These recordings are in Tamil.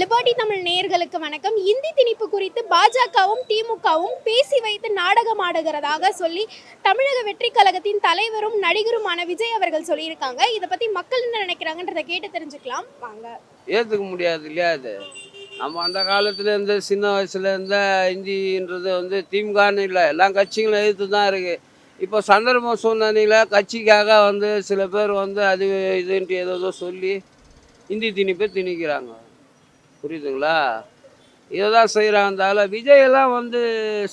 லிபர்டி தமிழ் நேயர்களுக்கு வணக்கம். இந்தி திணிப்பு குறித்து பாஜகவும் திமுகவும் பேசி வைத்து நாடகம் ஆடுகிறதாக சொல்லி தமிழக வெற்றி கழகத்தின் தலைவரும் நடிகருமான விஜய் அவர்கள் சொல்லியிருக்காங்க. இதை பத்தி மக்கள் என்ன நினைக்கிறாங்கன்றதை கேட்டு தெரிஞ்சுக்கலாம். வாங்க. ஏத்துக்க முடியாது இல்லையா அது? நம்ம அந்த காலத்துல இருந்து சின்ன வயசுல இருந்த இந்தின்றது வந்து திமுகன்னு இல்லை. எல்லா கட்சிகளும் எதிர்த்து தான் இருக்கு. இப்போ சந்தர்ப்ப சூழ்நிலையில் கட்சிக்காக வந்து சில பேர் வந்து அது இதுன்ட்டு ஏதோ சொல்லி இந்தி திணிப்பை திணிக்கிறாங்க. புரியுதுங்களா? இதை தான் செய்கிறாங்க விஜய் எல்லாம் வந்து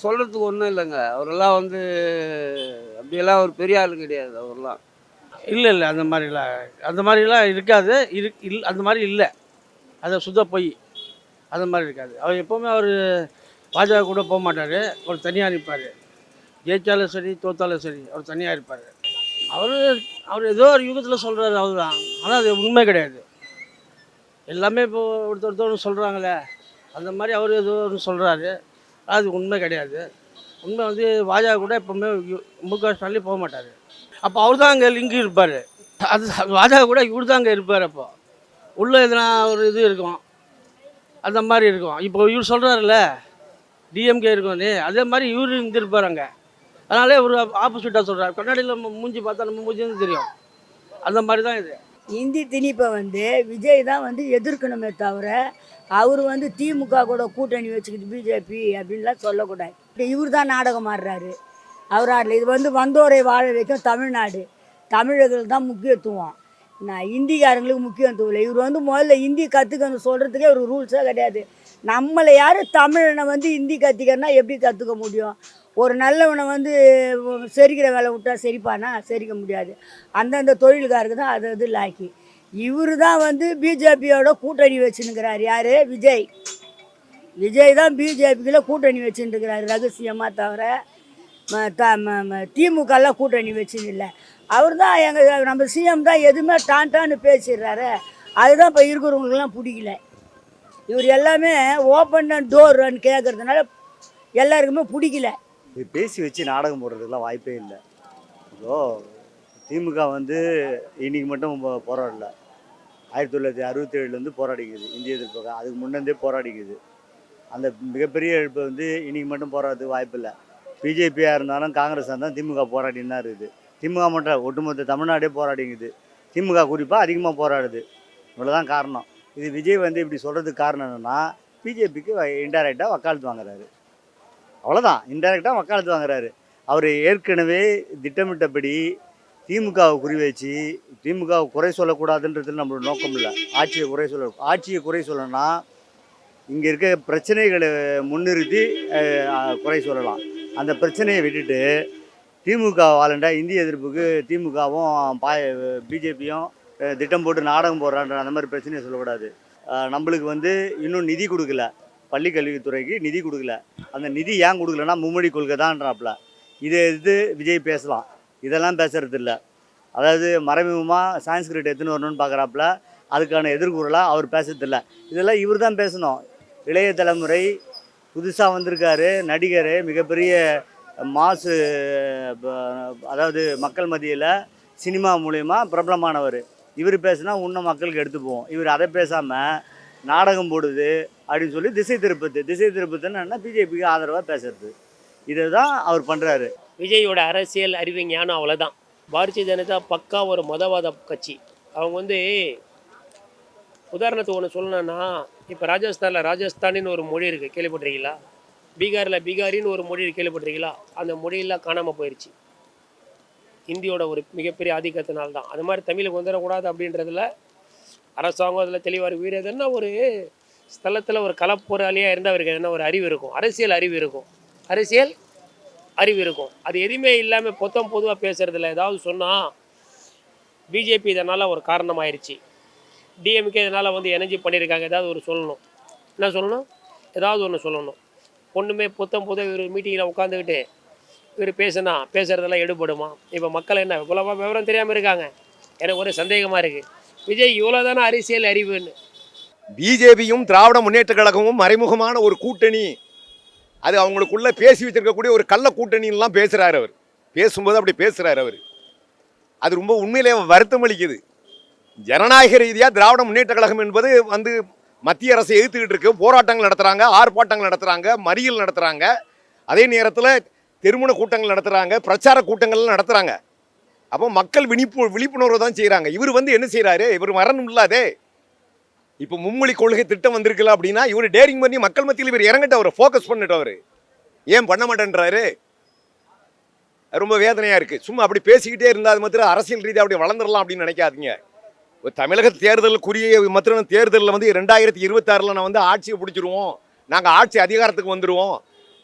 சொல்கிறதுக்கு ஒன்றும் இல்லைங்க. அவரெல்லாம் வந்து அப்படியெல்லாம் ஒரு பெரிய ஆள் கிடையாது அவரெல்லாம். இல்லை இல்லை அந்த மாதிரிலாம் அந்த மாதிரிலாம் இருக்காது. இரு இல் அந்த மாதிரி இல்லை. அது சுத்த பொய். அந்த மாதிரி இருக்காது. அவர் எப்போவுமே அவர் பாஜக கூட போக மாட்டார். அவர் தனியாக இருப்பார். ஜெயிச்சாலும் சரி தோத்தாலும் சரி அவர் தனியாக இருப்பார். அவர் அவர் ஏதோ ஒரு யுகத்தில் சொல்கிறாரு அவர் தான் ஆனால் அது உண்மை கிடையாது. எல்லாமே இப்போ ஒருத்தர் ஒருத்தர் சொல்கிறாங்களே அந்த மாதிரி அவர் எதுவும் சொல்கிறாரு அது உண்மை கிடையாது. உண்மை வந்து பாஜக கூட எப்போவுமே யு- மு க ஸ்டாலின் போக மாட்டார். அப்போ அவர் தான் அங்கே லிங்க் இருப்பார். அது பாஜக கூட இவர் தான் அங்கே இருப்பார் அப்போ. உள்ளே எதுனா ஒரு இது இருக்கும். அந்த மாதிரி இருக்கும். இப்போ இவர் சொல்கிறாருல்ல டிஎம்கே இருக்கும்னு. அதே மாதிரி இவர் இருந்திருப்பார் அங்கே. அதனாலே ஒரு ஆப்போசிட்டாக சொல்கிறார் கண்ணாடியில் மூஞ்சி பார்த்தா நம்ம மூஞ்சி தெரியும். அந்த மாதிரி தான் இது. இந்தி திணிப்பை வந்து விஜய் தான் வந்து எதிர்க்கணுமே தவிர அவர் வந்து திமுக கூட கூட்டணி வச்சுக்கிட்டு பிஜேபி அப்படின்லாம் சொல்லக்கூடாது. இவர் தான் நாடகம் ஆடுறாரு. அவர் ஆடல. இது வந்து வந்தோரை வாழ வைக்கும் தமிழ்நாடு. தமிழர்கள் தான் முக்கியத்துவம். நான் இந்திக்காரங்களுக்கு முக்கியத்துவம் இல்லை. இவர் வந்து முதல்ல ஹிந்தி கற்றுக்கணும் சொல்கிறதுக்கே ஒரு ரூல்ஸே கிடையாது. நம்மளை யார் தமிழனை வந்து ஹிந்தி கற்றுக்கன்னா எப்படி கற்றுக்க முடியும்? ஒரு நல்லவனை வந்து செரிக்கிற வேலை விட்டா செரிப்பானா? செரிக்க முடியாது. அந்தந்த தொழிலுக்காருக்கு தான் அது அது லாக்கி. இவர் தான் வந்து பிஜேபியோட கூட்டணி வச்சுன்னுக்கிறார். யார்? விஜய். விஜய் தான் பிஜேபிக்குள்ள கூட்டணி வச்சுட்டுருக்கிறாரு ரகசியமாக தவிர ம- த ம- திமுகலாம் கூட்டணி வச்சுன்னு இல்லை அவர் தான் எங்கள் நம்ம சிஎம் தான் எதுவுமே டான்டான்னு பேசிடுறாரு. அதுதான் இப்போ இருக்கிறவங்களுக்குலாம் பிடிக்கல. இவர் எல்லாமே ஓப்பன் அண்ட் டோர்னு கேட்குறதுனால எல்லாருக்குமே பிடிக்கல. இது பேசி வச்சு நாடகம் போடுறதுக்கெலாம் வாய்ப்பே இல்லை. ஸோ திமுக வந்து இன்னைக்கு மட்டும் போ- போராடல. ஆயிரத்தி தொள்ளாயிரத்தி அறுபத்தி ஏழுலேருந்து போராடிக்குது. இந்திய எதிர்ப்பு அதுக்கு முன்னே போராடிக்குது. அந்த மிகப்பெரிய எழுப்பு வந்து இன்னைக்கு மட்டும் போராடுறதுக்கு வாய்ப்பு இல்லை. பிஜேபியாக இருந்தாலும் காங்கிரஸாக இருந்தாலும் திமுக போராடின்னு தான் இருக்குது. திமுக மட்டும் ஒட்டுமொத்த தமிழ்நாடே போராடிங்குது. திமுக குறிப்பாக அதிகமாக போராடுது. இவ்வளோதான் காரணம். இது விஜய் வந்து இப்படி சொல்கிறதுக்கு காரணம் என்னென்னா பிஜேபிக்கு இன்டைரக்டாக வக்காலத்து வாங்குறாரு. அவ்வளோதான் இன்டெரக்டாக வக்காலத்து வாங்குறாரு. அவர் ஏற்கனவே திட்டமிட்டபடி திமுகவை குறி வச்சு திமுகவை குறை சொல்லக்கூடாதுன்றதுல நம்மளோட நோக்கம் இல்லை. ஆட்சியை குறை சொல்ல ஆட்சியை குறை சொல்லணும்னா இங்கே இருக்க பிரச்சனைகளை முன்னிறுத்தி குறை சொல்லலாம். அந்த பிரச்சனையை விட்டுட்டு திமுக வாழண்டா இந்திய எதிர்ப்புக்கு திமுகவும் பா பிஜேபியும் திட்டம் போட்டு நாடகம் போடுறான்ற அந்த மாதிரி பிரச்சனையை சொல்லக்கூடாது. நம்மளுக்கு வந்து இன்னும் நிதி கொடுக்கல. பள்ளி கல்வித்துறைக்கு நிதி கொடுக்கல. அந்த நிதி ஏன் கொடுக்கலன்னா மும்மொழி கொள்கை தான்றாப்புல இது எடுத்து விஜய் பேசலாம். இதெல்லாம் பேசுறது இல்லை அதாவது மறைமுகமாக சான்ஸ்கிரிட் எடுத்துன்னு வரணும்னு பார்க்குறாப்புல அதுக்கான எதிர்கூறலாக அவர் பேசுறதில்ல. இதெல்லாம் இவர் தான் பேசணும். இளைய தலைமுறை புதுசாக வந்திருக்காரு நடிகர் மிகப்பெரிய மாசு அதாவது மக்கள் மத்தியில் சினிமா மூலயமா பிரபலமானவர். இவர் பேசுனா இன்னும் மக்களுக்கு எடுத்து போவோம் இவர் அதை பேசாமல் நாடகம் போடுது அப்படின்னு சொல்லி திசை திருப்பத்து. திசை திருப்பத்துன்னு என்ன பிஜேபிக்கு ஆதரவாக பேசுறது. இதுதான் அவர் பண்ணுறாரு விஜயோட அரசியல் அறிவு ஞானம் அவ்வளோதான் பாரதிய ஜனதா பக்கா ஒரு மதவாத கட்சி. அவங்க வந்து உதாரணத்துக்கு ஒன்று சொல்லணும்னா இப்போ ராஜஸ்தானில் ராஜஸ்தானின்னு ஒரு மொழி இருக்குது கேள்விப்பட்டிருக்கீங்களா? பீகாரில் பீகாரின்னு ஒரு மொழி கேள்விப்பட்டிருக்கீங்களா? அந்த மொழியெல்லாம் காணாமல் போயிடுச்சு இந்தியோட ஒரு மிகப்பெரிய ஆதிக்கத்தினால்தான். அது மாதிரி தமிழுக்கு வந்துடக்கூடாது அப்படின்றதுல அரசாங்கம் அதில் தெளிவாக இருக்கும் வீர எதுனா ஒரு ஸ்தலத்தில் ஒரு கலப்போறாளியாக இருந்தால் அவருக்கு எதுனா ஒரு அறிவு இருக்கும். அரசியல் அறிவு இருக்கும். அரசியல் அறிவு இருக்கும். அது எதுவுமே இல்லாமல் பொத்தம் பொதுவாக பேசுகிறதில்ல ஏதாவது சொன்னால் பிஜேபி இதனால் ஒரு காரணமாயிருச்சு. டிஎம்கே இதனால் வந்து எனர்ஜி பண்ணியிருக்காங்க ஏதாவது ஒரு சொல்லணும். என்ன சொல்லணும்? ஏதாவது ஒன்று சொல்லணும். ஒன்றுமே புத்தம் புது இவர் மீட்டிங்கில் உட்காந்துக்கிட்டு இவர் பேசுனா பேசுகிறதெல்லாம் எடுபடுமா? இப்போ மக்கள் என்ன இவ்வளோவா விவரம் தெரியாமல் இருக்காங்க? எனக்கு ஒரே சந்தேகமாக இருக்குது விஜய் இவ்வளோ தானே அரசியல் அறிவுன்னு. பிஜேபியும் திராவிட முன்னேற்ற கழகமும் மறைமுகமான ஒரு கூட்டணி. அது அவங்களுக்குள்ள பேசி வச்சிருக்கக்கூடிய ஒரு கள்ள கூட்டணின்லாம் பேசுகிறார் அவர். பேசும்போது அப்படி பேசுகிறார் அவர். அது ரொம்ப உண்மையிலே வருத்தம் அளிக்குது. ஜனநாயக ரீதியாக திராவிட முன்னேற்ற கழகம் என்பது வந்து மத்திய அரசை எதிர்த்துக்கிட்டு இருக்கு. போராட்டங்கள் நடத்துகிறாங்க ஆர்ப்பாட்டங்கள் நடத்துகிறாங்க மறியல் நடத்துகிறாங்க அதே நேரத்தில் திருமண கூட்டங்கள் நடத்துகிறாங்க பிரச்சார கூட்டங்கள்லாம் நடத்துகிறாங்க அப்போ மக்கள் விழிப்பு விழிப்புணர்வு தான் செய்கிறாங்க இவர் வந்து என்ன செய்கிறாரு இவர் வரணும் இல்லாதே இப்போ மும்மொழி கொள்கை திட்டம் வந்திருக்கல அப்படின்னா இவர் டேரிங் பண்ணி மக்கள் மத்தியில் இவர் இறங்கிட்டு அவர் ஃபோக்கஸ் பண்ணிட்டு அவர் ஏன் பண்ண மாட்டேன்றாரு? ரொம்ப வேதனையாக இருக்குது சும்மா அப்படி பேசிக்கிட்டே இருந்தால் அது மாத்திரம் அரசியல் ரீதியாக அப்படி வளர்ந்துடலாம் அப்படின்னு நினைக்காதீங்க. ஒரு தமிழக தேர்தலுக்குரிய மாத்திரம் தேர்தலில் வந்து ரெண்டாயிரத்தி இருபத்தாறில் நான் வந்து ஆட்சியை பிடிச்சிருவோம். நாங்கள் ஆட்சி அதிகாரத்துக்கு வந்துடுவோம்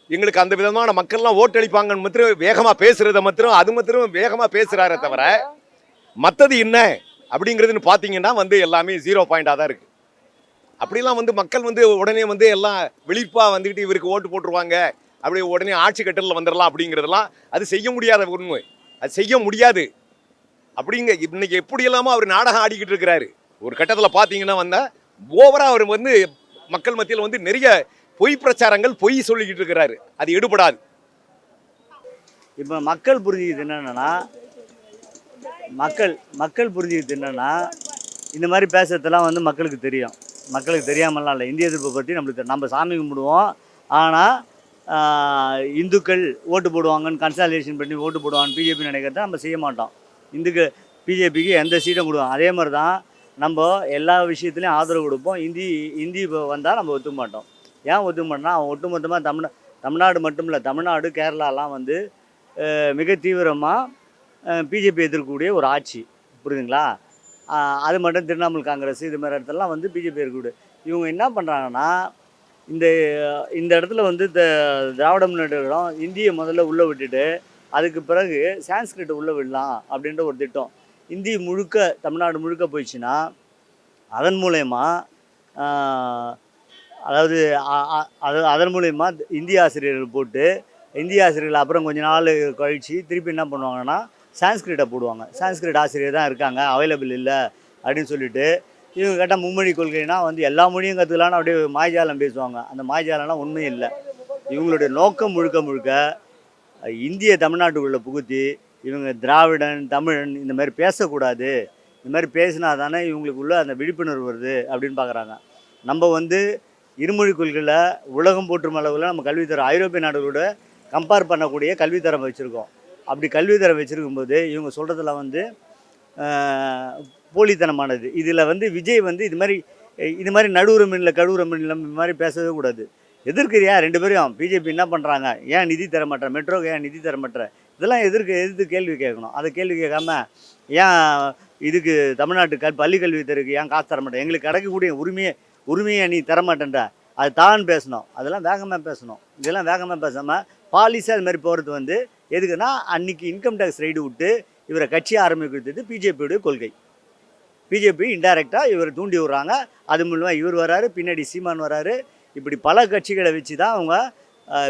எங்களுக்கு அந்த விதமான மக்கள்லாம் ஓட்டளிப்பாங்கன்னு மாத்திரம் வேகமாக பேசுகிறத மாத்திரம் அது மாத்திரம் வேகமாக பேசுகிறாரே தவிர மற்றது என்ன அப்படிங்கிறதுன்னு பார்த்தீங்கன்னா வந்து எல்லாமே ஜீரோ பாயிண்டாக தான் இருக்குது அப்படிலாம் வந்து மக்கள் வந்து உடனே வந்து எல்லாம் விழிப்பாக வந்துக்கிட்டு இவருக்கு ஓட்டு போட்டுருவாங்க அப்படி உடனே ஆட்சி கட்டலில் வந்துடலாம் அப்படிங்கிறதெல்லாம் அது செய்ய முடியாத உண்மை. அது செய்ய முடியாது. அப்படிங்க இன்னைக்கு எப்படி இல்லாமல் அவர் நாடகம் ஆடிக்கிட்டு இருக்கிறாரு. ஒரு கட்டத்தில் பார்த்தீங்கன்னா வந்தால் ஓவராக அவர் வந்து மக்கள் மத்தியில் வந்து நிறைய பொய் பிரச்சாரங்கள் பொய் சொல்லிக்கிட்டு இருக்கிறாரு. அது எடுபடாது. இப்போ மக்கள் புரிஞ்சுக்கிது என்னென்னா மக்கள் மக்கள் புரிஞ்சுக்கிது என்னென்னா இந்த மாதிரி பேசுறதெல்லாம் வந்து மக்களுக்கு தெரியும். மக்களுக்கு தெரியாமலாம் இல்லை. இந்திய எதிர்ப்பை பற்றி நம்மளுக்கு நம்ம சாமி கும்பிடுவோம். ஆனால் இந்துக்கள் ஓட்டு போடுவாங்கன்னு கன்சாலேஷன் பண்ணி ஓட்டு போடுவாங்கன்னு பிஜேபி நினைக்கிறத நம்ம செய்ய மாட்டோம். இந்துக்கு பிஜேபிக்கு எந்த சீட்டும் கொடுவோம் அதே மாதிரி தான் நம்ம எல்லா விஷயத்துலையும் ஆதரவு கொடுப்போம். இந்தி இந்தி வந்தால் நம்ம ஒத்துக்க மாட்டோம். ஏன் ஒத்துக்க அவன் ஒட்டுமொத்தமாக தமிழ் தமிழ்நாடு மட்டும் இல்லை தமிழ்நாடு கேரளாலாம் வந்து மிக தீவிரமாக பிஜேபி எதிர்க்கக்கூடிய ஒரு ஆட்சி. புரியுதுங்களா? அது மட்டும் திரிணாமுல் காங்கிரஸ் இது மாதிரி இடத்துலலாம் வந்து பிஜேபி இருக்கக்கூடிய இவங்க என்ன பண்ணுறாங்கன்னா இந்த இந்த இடத்துல வந்து இந்த திராவிட முன்னேற்றம் இந்தியை முதல்ல உள்ளே விட்டுட்டு அதுக்கு பிறகு சான்ஸ்கிரிட் உள்ளே விடலாம் அப்படின்ற ஒரு திட்டம். இந்தி முழுக்க தமிழ்நாடு முழுக்க போயிடுச்சுன்னா அதன் மூலயமா அதாவது அது அதன் மூலயமா இந்திய ஆசிரியர்கள் போட்டு இந்திய ஆசிரியர்கள் அப்புறம் கொஞ்ச நாள் கழித்து திருப்பி என்ன பண்ணுவாங்கன்னா சான்ஸ்கிரிட்டை போடுவாங்க. சான்ஸ்கிரிட் ஆசிரியர் தான் இருக்காங்க அவைலபிள் இல்லை அப்படின்னு சொல்லிட்டு இவங்க கேட்டால் மும்மொழி கொள்கைனா வந்து எல்லா மொழியும் கற்றுக்கலான்னு அப்படியே மாய்ஜாலம் பேசுவாங்க. அந்த மாய்ஜாலம்லாம் உண்மையும் இல்லை. இவங்களுடைய நோக்கம் முழுக்க முழுக்க இந்திய தமிழ்நாட்டுக்குள்ளே புகுத்தி இவங்க திராவிடன் தமிழன் இந்த மாதிரி பேசக்கூடாது. இந்த மாதிரி பேசினா தானே இவங்களுக்குள்ளே அந்த விழிப்புணர்வு வருது அப்படின்னு பார்க்குறாங்க நம்ம வந்து இருமொழி கொள்கையில் உலகம் போற்றும் அளவில் நம்ம கல்வித்தரம் ஐரோப்பிய நாடுகளோட கம்பேர் பண்ணக்கூடிய கல்வித்தரம் வச்சுருக்கோம். அப்படி கல்வித்தரம் வச்சுருக்கும்போது இவங்க சொல்கிறதுல வந்து போலித்தனமானது. இதில் வந்து விஜய் வந்து இது மாதிரி இது மாதிரி நடுவுற மீனில் கழுவுற மீனில் இந்த மாதிரி பேசவே கூடாது. எதிர்க்கிறியா? ரெண்டு பேரும் பிஜேபி என்ன பண்ணுறாங்க ஏன் நிதி தர மாட்டேற மெட்ரோக்கு ஏன் நிதி தர மாட்டேற இதெல்லாம் எதிர்க்கு எதிர்த்து கேள்வி கேட்கணும். அதை கேள்வி கேட்காம ஏன் இதுக்கு தமிழ்நாட்டு கல் பள்ளி கல்வி தருக்கு ஏன் காசு தர மாட்டேன் எங்களுக்கு கிடைக்கக்கூடிய உரிமையை உரிமையை நீ தரமாட்டேன்ற. அது தான் பேசணும். அதெல்லாம் வேகமாக பேசணும். இதெல்லாம் வேகமாக பேசாமல் பாலிசி அது மாதிரி போகிறது வந்து எதுக்குன்னா அன்றைக்கி இன்கம் டேக்ஸ் ரைடு விட்டு இவரை கட்சி ஆரம்பிக்கிறது பிஜேபியோடைய கொள்கை. பிஜேபி இன்டைரக்டாக இவர் தூண்டி விடுறாங்க. அது மூலமாக இவர் வராரு பின்னாடி சீமான் வராரு. இப்படி பல கட்சிகளை வச்சு தான் அவங்க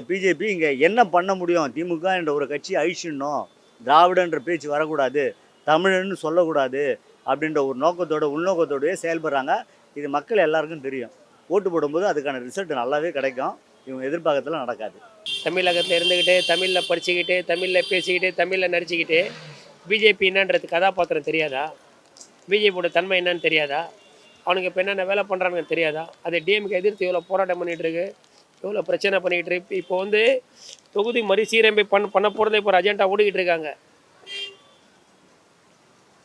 பிஜேபி இங்கே என்ன பண்ண முடியும்? திமுக என்ற ஒரு கட்சி அழிச்சிடணும். திராவிடன்ற பேச்சு வரக்கூடாது. தமிழன்னு சொல்லக்கூடாது. அப்படின்ற ஒரு நோக்கத்தோட உள்நோக்கத்தோடயே செயல்படுறாங்க. இது மக்கள் எல்லாருக்கும் தெரியும். ஓட்டு போடும்போது அதுக்கான ரிசல்ட் நல்லாவே கிடைக்கும். இவங்க எதிர்பார்க்கறதுல நடக்காது. தமிழகத்தில் இருந்துக்கிட்டு தமிழில் படிச்சுக்கிட்டு தமிழில் பேசிக்கிட்டு தமிழில் நடிச்சுக்கிட்டு பிஜேபி என்னன்றது கதாபாத்திரம் தெரியாதா? பிஜேபியோட தன்மை என்னன்னு தெரியாதா? அவனுக்கு இப்போ என்னென்ன வேலை பண்ணுறானுங்க தெரியாதா? அதை டிஎம்கே எதிர்த்து எவ்வளோ போராட்டம் பண்ணிகிட்டு இருக்கு. எவ்வளோ பிரச்சனை பண்ணிக்கிட்டு இருக்கு. இப்போ வந்து தொகுதி மறுசீரமைப்பு பண்ண பண்ண போகிறதே இப்போ ஒரு அஜெண்டா ஓடிக்கிட்டு இருக்காங்க.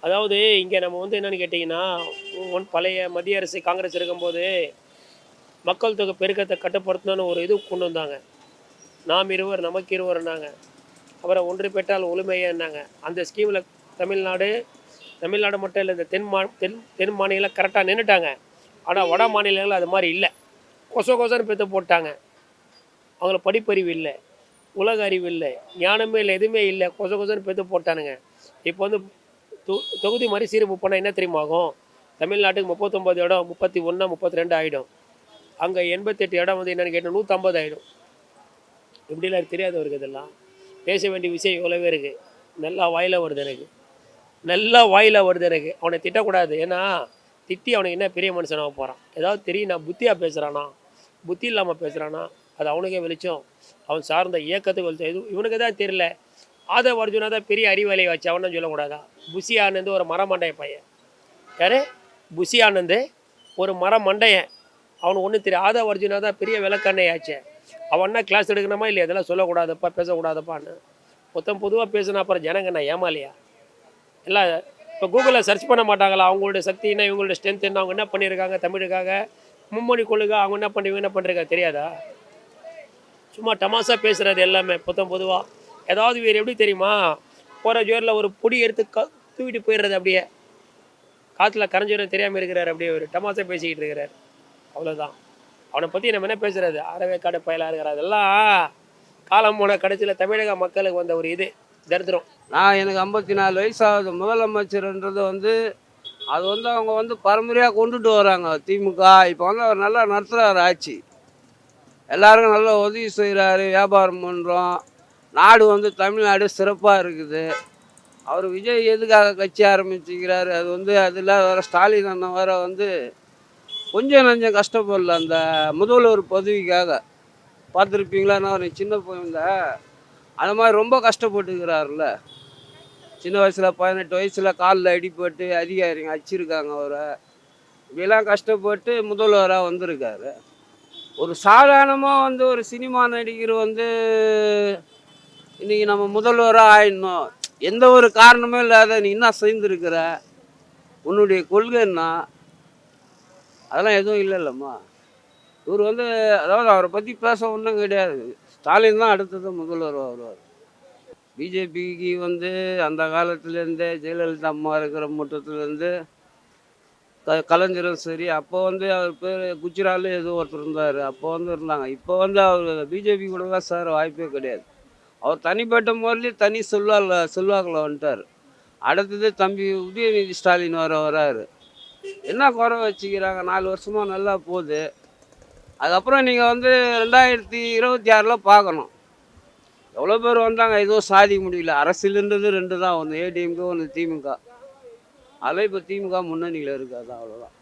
அதாவது இங்கே நம்ம வந்து என்னென்னு கேட்டிங்கன்னா ஒன் பழைய மத்திய அரசு காங்கிரஸ் இருக்கும்போது மக்கள் தொகை பெருக்கத்தை கட்டுப்படுத்தணும்னு ஒரு இது கொண்டு வந்தாங்க. நாம் இருவர் நமக்கு இருவர்னாங்க. அப்புறம் ஒன்று பெற்றால் ஒழுமையானாங்க அந்த ஸ்கீமில் தமிழ்நாடு தமிழ்நாடு மட்டும் இல்லை இந்த தென் மா தென் தென் மாநிலம் கரெக்டாக நின்றுட்டாங்க ஆனால் வட மாநிலங்கள் அது மாதிரி இல்லை. கொச கொசன்னு பெற்று போட்டாங்க. அவங்கள படிப்பறிவு இல்லை. உலக அறிவு இல்லை. ஞானமே இல்லை எதுவுமே இல்லை. கொச கொசன்னு பெற்று போட்டானுங்க. இப்போ வந்து தொ தொகுதி மறுசீரமைப்பு பண்ணால் என்ன தெரியுமா ஆகும்? தமிழ்நாட்டுக்கு முப்பத்தொம்பது இடம் முப்பத்தி ஒன்றா முப்பத்தி ரெண்டு ஆகிடும் அங்கே எண்பத்தெட்டு இடம் வந்து என்னென்னு கேட்டால் நூற்றம்பது ஆகிடும் எப்படிலாம் தெரியாது அவருக்கு இதெல்லாம் பேச வேண்டிய விஷயம் இவ்வளோவே இருக்குது நல்லா வாயில் வருது எனக்கு. நல்லா வாயில் வருது எனக்கு. அவனை திட்டக்கூடாது. ஏன்னா திட்டி அவனுக்கு என்ன பெரிய மனுஷனாக போகிறான் ஏதாவது தெரியும் நான் புத்தியாக பேசுகிறானா புத்தி இல்லாமல் பேசுகிறானா அது அவனுக்கே வெளிச்சம். அவன் சார்ந்த இயக்கத்துக்கு வெளிச்சம். இது இவனுக்கு தான் தெரியல. ஆதவ அர்ஜுனா தான் பெரிய அறிவாளியை வச்சு அவனும் சொல்லக்கூடாதா? புசி ஆனந்த் ஒரு மரமண்டைய பையன். யாரு? புசி ஆனந்த் ஒரு மரமண்டையன் அவனுக்கு ஒன்றும் தெரியும் ஆதா அர்ஜுனா தான் பெரிய விளக்கண்ணையாச்சு. ஆச்சே அவன் என்ன கிளாஸ் எடுக்கணுமா இல்லையா? இதெல்லாம் சொல்லக்கூடாதப்பா பேசக்கூடாதப்பான்னு. மொத்தம் பொதுவாக பேசுனா அப்புறம் ஜனங்க நான் ஏமாலியா? இல்லை இப்போ கூகுளில் சர்ச் பண்ண மாட்டாங்களா? அவங்களுடைய சக்தி என்ன? இவங்களோட ஸ்ட்ரென்த் என்ன? அவங்க என்ன பண்ணியிருக்காங்க தமிழுக்காக மும்மொழி கொள்ளுக. அவங்க என்ன பண்ணுறீங்க என்ன பண்ணிருக்காங்க தெரியாதா? சும்மா டமாசா பேசுகிறது எல்லாமே மொத்தம் பொதுவாக ஏதாவது வேறு எப்படி தெரியுமா? போகிற ஜோரில் ஒரு பொடி எடுத்து க தூக்கிட்டு போயிடுறது அப்படியே. காற்றுல கரைஞ்சோரம் தெரியாமல் இருக்கிறார் அப்படியே ஒரு டமாசா பேசிக்கிட்டு இருக்கிறார். அவ்வளோதான் அவனை பற்றி நம்ம என்ன பேசுறது? அறவேக்காடு பயலாக இருக்கிற அதெல்லாம் காலம் போன கடைசியில் தமிழக மக்களுக்கு வந்த ஒரு இது. தரித்திரம். நான் எனக்கு ஐம்பத்தி நாலு வயசாகுது. முதலமைச்சர்ன்றது வந்து அது வந்து அவங்க வந்து பரம்பரையாக கொண்டுட்டு வராங்க. திமுக இப்போ வந்து அவர் நல்லா நடத்துகிறார் ஆட்சி. எல்லாருக்கும் நல்லா உதவி செய்கிறாரு வியாபாரம் பண்ணுறோம் நாடு வந்து தமிழ்நாடு சிறப்பாக இருக்குது. அவர் விஜய் எதுக்காக கட்சி ஆரம்பிச்சுக்கிறாரு? அது வந்து அதில் வர ஸ்டாலின் அண்ணன் வர வந்து கொஞ்சம் நஞ்சம் கஷ்டப்படல அந்த முதல்வர் பதவிக்காக. பார்த்துருப்பீங்களா? நான் சின்ன பையன் அந்த மாதிரி ரொம்ப கஷ்டப்பட்டுக்கிறாருல்ல. சின்ன வயசில் பதினெட்டு வயசில் காலில் அடிபட்டு அதிகாரிங்க அடிச்சிருக்காங்க அவரை. இப்படிலாம் கஷ்டப்பட்டு முதல்வராக வந்திருக்காரு. ஒரு சாதாரணமாக வந்து ஒரு சினிமா நடிகர் வந்து இன்னைக்கு நம்ம முதல்வராக ஆயிடணும். எந்த ஒரு காரணமே இல்லாத நீ என்ன செய்திருக்கிற உன்னுடைய கொள்கை என்ன? அதெல்லாம் எதுவும் இல்லைல்லம்மா. இவர் வந்து அதாவது அவரை பற்றி பேச ஒன்றும் கிடையாது. ஸ்டாலின் தான் அடுத்தது முதல்வர் வருவார் பிஜேபிக்கு வந்து அந்த காலத்துலேருந்தே ஜெயலலிதா அம்மா இருக்கிற முட்டத்துலேருந்து க கலைஞரும் சரி அப்போ வந்து அவர் பேர் குஜ்ரால் ஏதோ ஒருத்தர் இருந்தார். அப்போ வந்து இருந்தாங்க. இப்போ வந்து அவர் பிஜேபி கூட தான் சார் வாய்ப்பே கிடையாது. அவர் தனிப்பட்ட முறையிலே தனி சொல்வாள் செல்வாக்கில் வந்துட்டார். அடுத்தது தம்பி உதயநிதி ஸ்டாலின் வர வராரு. என்ன குறை வச்சுக்கிறாங்க? நாலு வருஷமாக நல்லா போகுது. அதுக்கப்புறம் நீங்கள் வந்து ரெண்டாயிரத்தி இருபத்தி ஆறில் பார்க்கணும். எவ்வளோ பேர் வந்தாங்க? எதுவும் சாதிக்க முடியல. அரசியலுன்றது ரெண்டு தான். ஒன்று ஏடிஎம்கே ஒன்று திமுக அதில் இப்போ திமுக முன்னணியில் இருக்குது அதான் அவ்வளோதான்